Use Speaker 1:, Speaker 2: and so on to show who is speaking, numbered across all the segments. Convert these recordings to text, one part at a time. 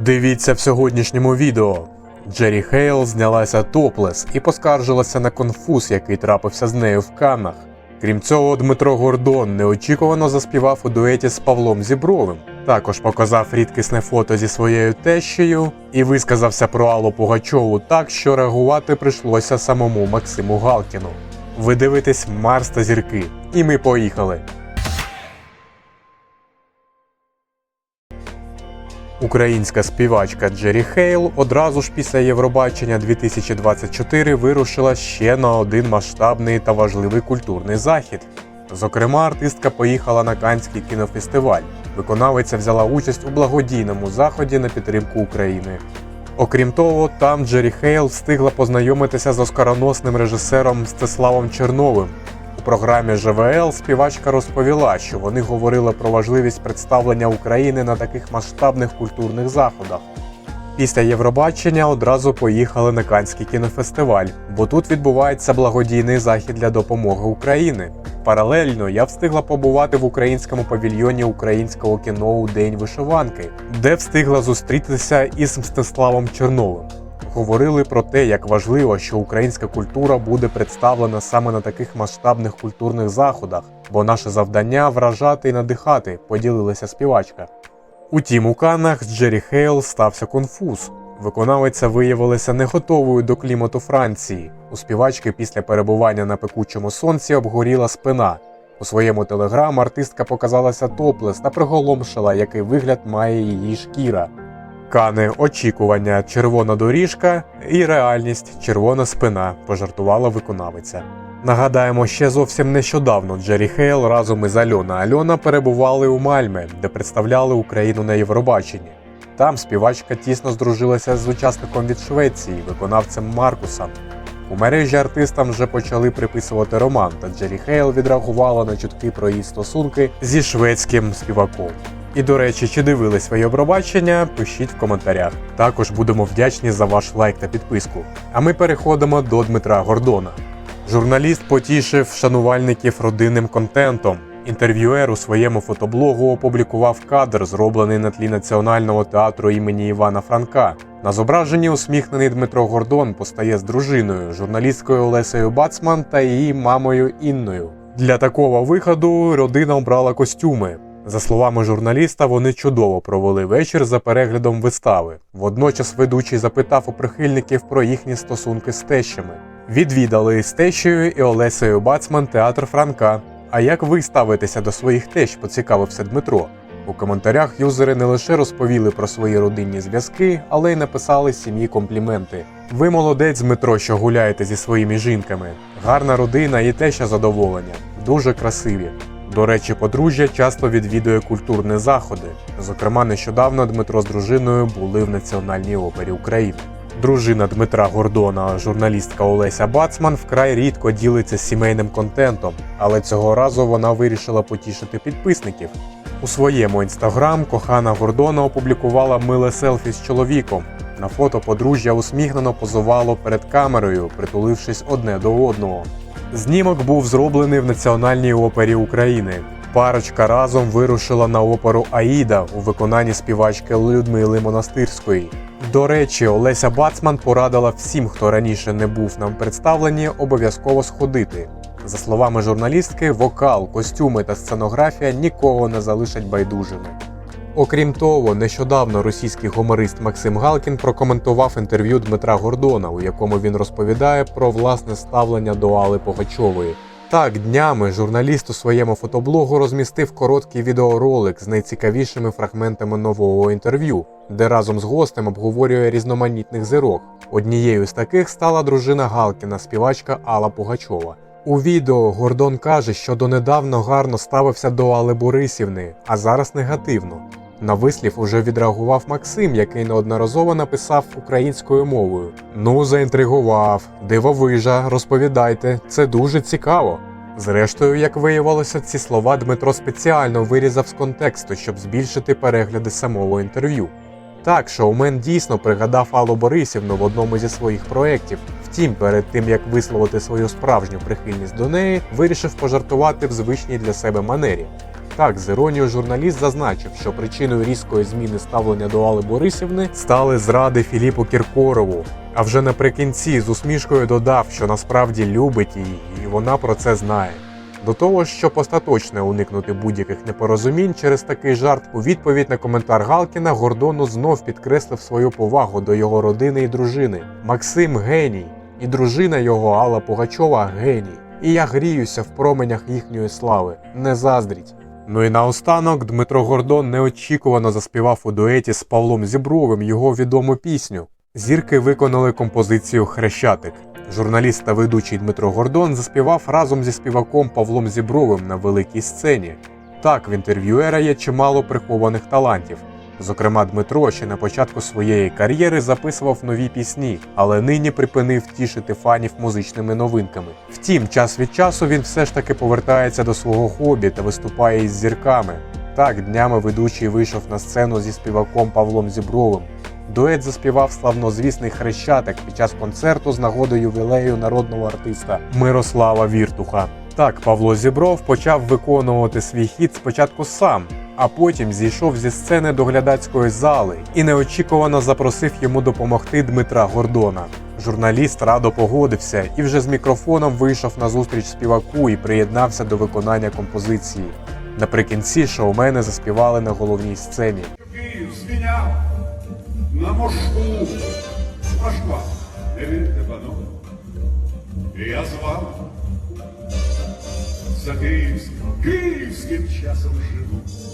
Speaker 1: Дивіться в сьогоднішньому відео. Джері Хейл знялася топлес і поскаржилася на конфуз, який трапився з нею в Каннах. Крім цього, Дмитро Гордон неочікувано заспівав у дуеті з Павлом Зібровим. Також показав рідкісне фото зі своєю тещею і висказався про Аллу Пугачову так, що реагувати прийшлося самому Максиму Галкіну. Ви дивитесь Марс та зірки, і ми поїхали. Українська співачка Джері Хейл одразу ж після Євробачення 2024 вирушила ще на один масштабний та важливий культурний захід. Зокрема, артистка поїхала на Канський кінофестиваль. Виконавиця взяла участь у благодійному заході на підтримку України. Окрім того, там Джері Хейл встигла познайомитися з оскароносним режисером Мстиславом Черновим. Програмі ЖВЛ співачка розповіла, що вони говорили про важливість представлення України на таких масштабних культурних заходах. Після Євробачення одразу поїхали на Канський кінофестиваль, бо тут відбувається благодійний захід для допомоги Україні. Паралельно я встигла побувати в українському павільйоні українського кіно у День вишиванки, де встигла зустрітися із Мстиславом Черновим. Говорили про те, як важливо, що українська культура буде представлена саме на таких масштабних культурних заходах, бо наше завдання вражати і надихати, поділилася співачка. Утім, у Каннах з Джері Хейл стався конфуз. Виконавиця виявилася не готовою до клімату Франції. У співачки після перебування на пекучому сонці обгоріла спина. У своєму телеграм артистка показалася топлес та приголомшила, який вигляд має її шкіра. Кани очікування, червона доріжка і реальність червона спина, пожартувала виконавиця. Нагадаємо, ще зовсім нещодавно Джері Хейл разом із Альона Альона перебували у Мальме, де представляли Україну на Євробаченні. Там співачка тісно здружилася з учасником від Швеції, виконавцем Маркусом. У мережі артистам вже почали приписувати роман, та Джері Хейл відреагувала на чутки про її стосунки зі шведським співаком. І до речі, чи дивились ви Євробачення, пишіть в коментарях. Також будемо вдячні за ваш лайк та підписку. А ми переходимо до Дмитра Гордона. Журналіст потішив шанувальників родинним контентом. Інтерв'юер у своєму фотоблогу опублікував кадр, зроблений на тлі Національного театру імені Івана Франка. На зображенні усміхнений Дмитро Гордон постає з дружиною, журналісткою Олесею Бацман та її мамою Інною. Для такого виходу родина обрала костюми. За словами журналіста, вони чудово провели вечір за переглядом вистави. Водночас ведучий запитав у прихильників про їхні стосунки з тещами. Відвідали з тещею і Олесею Бацман театр Франка. А як ви ставитеся до своїх тещ, поцікавився Дмитро. У коментарях юзери не лише розповіли про свої родинні зв'язки, але й написали сім'ї компліменти. Ви молодець, Дмитро, що гуляєте зі своїми жінками. Гарна родина і теща задоволення. Дуже красиві. До речі, подружжя часто відвідує культурні заходи. Зокрема, нещодавно Дмитро з дружиною були в Національній опері України. Дружина Дмитра Гордона, журналістка Олеся Бацман, вкрай рідко ділиться сімейним контентом, але цього разу вона вирішила потішити підписників. У своєму інстаграм кохана Гордона опублікувала миле селфі з чоловіком. На фото подружжя усміхнено позувало перед камерою, притулившись одне до одного. Знімок був зроблений в Національній опері України. Парочка разом вирушила на оперу Аїда у виконанні співачки Людмили Монастирської. До речі, Олеся Бацман порадила всім, хто раніше не був на представленні, обов'язково сходити. За словами журналістки, вокал, костюми та сценографія нікого не залишать байдужими. Окрім того, нещодавно російський гуморист Максим Галкін прокоментував інтерв'ю Дмитра Гордона, у якому він розповідає про власне ставлення до Алли Пугачової. Так, днями журналіст у своєму фотоблогу розмістив короткий відеоролик з найцікавішими фрагментами нового інтерв'ю, де разом з гостем обговорює різноманітних зірок. Однією з таких стала дружина Галкіна, співачка Алла Пугачова. У відео Гордон каже, що донедавно гарно ставився до Алли Борисівни, а зараз негативно. На вислів уже відреагував Максим, який неодноразово написав українською мовою. Ну, заінтригував, дивовижа, розповідайте, це дуже цікаво. Зрештою, як виявилося, ці слова Дмитро спеціально вирізав з контексту, щоб збільшити перегляди самого інтерв'ю. Так, шоумен дійсно пригадав Аллу Борисівну в одному зі своїх проєктів. Втім, перед тим як висловити свою справжню прихильність до неї, вирішив пожартувати в звичній для себе манері. Так, з іронією журналіст зазначив, що причиною різкої зміни ставлення до Алли Борисівни стали зради Філіпу Кіркорову. А вже наприкінці з усмішкою додав, що насправді любить її, і вона про це знає. До того, щоб остаточно уникнути будь-яких непорозумінь через такий жарт, у відповідь на коментар Галкіна Гордону знов підкреслив свою повагу до його родини і дружини. Максим геній, і дружина його Алла Пугачова геній. І я гріюся в променях їхньої слави. Не заздріть. Ну і наостанок Дмитро Гордон неочікувано заспівав у дуеті з Павлом Зібровим його відому пісню. Зірки виконали композицію Хрещатик. Журналіст та ведучий Дмитро Гордон заспівав разом зі співаком Павлом Зібровим на великій сцені. Так, в інтерв'юера є чимало прихованих талантів. Зокрема, Дмитро ще на початку своєї кар'єри записував нові пісні, але нині припинив тішити фанів музичними новинками. Втім, час від часу він все ж таки повертається до свого хобі та виступає із зірками. Так, днями ведучий вийшов на сцену зі співаком Павлом Зібровим. Дует заспівав славнозвісний хрещатик під час концерту з нагоди ювілею народного артиста Мирослава Віртуха. Так, Павло Зібров почав виконувати свій хіт спочатку сам, а потім зійшов зі сцени до глядацької зали і неочікувано запросив йому допомогти Дмитра Гордона. Журналіст радо погодився і вже з мікрофоном вийшов на зустріч співаку і приєднався до виконання композиції. Наприкінці шоумени заспівали на головній сцені.
Speaker 2: Київ звіняв на мошку панове. І я звав за київським, київським часом живу.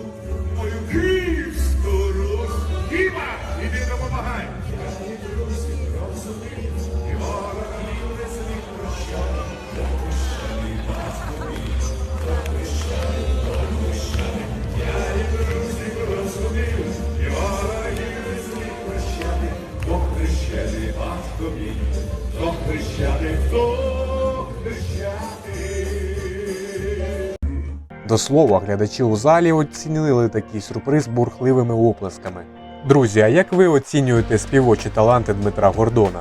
Speaker 1: До слова, глядачі у залі оцінили такий сюрприз бурхливими оплесками. Друзі, а як ви оцінюєте співочі таланти Дмитра Гордона?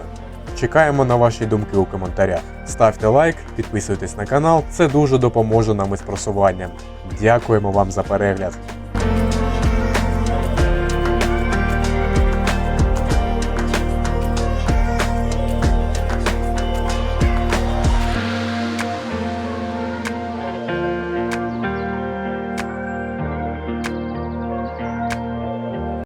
Speaker 1: Чекаємо на ваші думки у коментарях. Ставте лайк, підписуйтесь на канал, це дуже допоможе нам із просуванням. Дякуємо вам за перегляд.